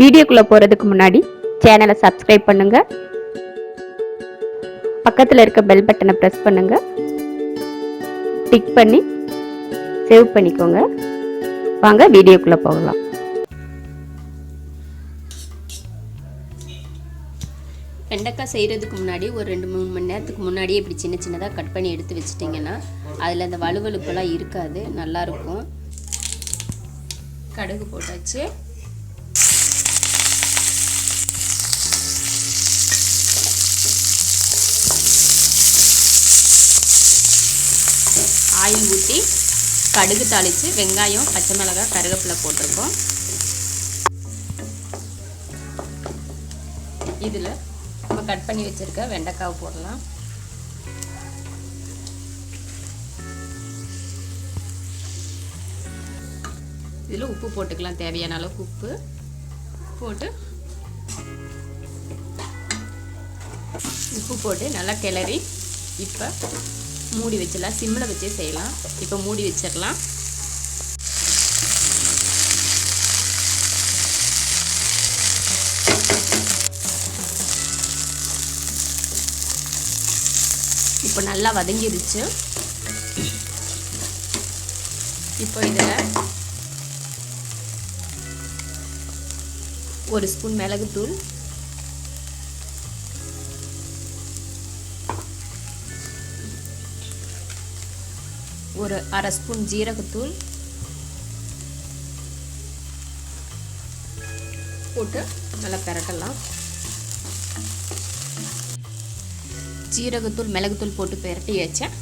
வீடியோக்குள்ளே போகிறதுக்கு முன்னாடி சேனலை சப்ஸ்கிரைப் பண்ணுங்க. பக்கத்தில் இருக்க பெல் பட்டனை ப்ரெஸ் பண்ணுங்கள் டிக் பண்ணி சேவ் பண்ணிக்கோங்க. வாங்க வீடியோக்குள்ளே போகலாம். வெண்டைக்காய் செய்கிறதுக்கு முன்னாடி ஒரு ரெண்டு மூணு மணி நேரத்துக்கு முன்னாடியே இப்படி சின்ன சின்னதாக கட் பண்ணி எடுத்து வச்சிட்டிங்கன்னா அதில் அந்த வலுவலுப்பெல்லாம் இருக்காது. நல்லாயிருக்கும் கடுகு போட்டாச்சு. ஆயில் ஊற்றி கடுகு தாளித்து வெங்காயம் பச்சை மிளகாய் கருவேப்பிலை போட்டிருக்கோம். இதில் நம்ம கட் பண்ணி வச்சுருக்க வெண்டைக்காவை போடலாம். இதில் உப்பு போட்டுக்கலாம் தேவையான அளவுக்கு உப்பு போட்டு உப்பு போட்டு நல்லா கிளறி இப்போ மூடி வச்சிடலாம். சிம்மில் வச்சே செய்யலாம். இப்போ மூடி வச்சிடலாம். இப்போ நல்லா வதங்கிருச்சு. இப்போ இதில் ஒரு ஸ்பூன் மிளகுத்தூள் ஒரு அரை ஸ்பூன் ஜீரகத்தூள் போட்டு நல்லா பெரட்டலாம். ஜீரகத்தூள் மிளகுத்தூள் போட்டு பெரட்டி வச்சேன்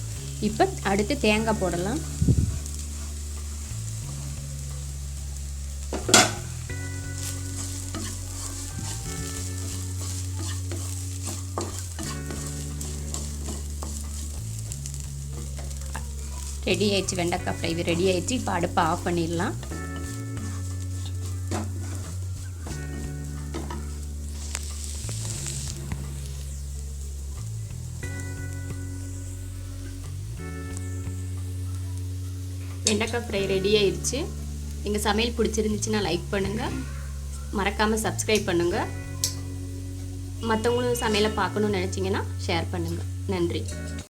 இப்போ அடுத்து தேங்காய் போடலாம். ரெடி ஆயிடுச்சு. வெண்டைக்காய் ஃப்ரை ரெடி ஆயிடுச்சு. இப்போ அடுப்பை ஆஃப் பண்ணிடலாம். வெண்டைக்காய் ஃப்ரை ரெடி ஆயிடுச்சு. எங்கள் சமையல் பிடிச்சிருந்துச்சுன்னா லைக் பண்ணுங்கள் மறக்காமல் சப்ஸ்கிரைப் பண்ணுங்கள் மற்றவங்களும் சமையலை பார்க்கணுன்னு நினச்சிங்கன்னா ஷேர் பண்ணுங்கள் நன்றி.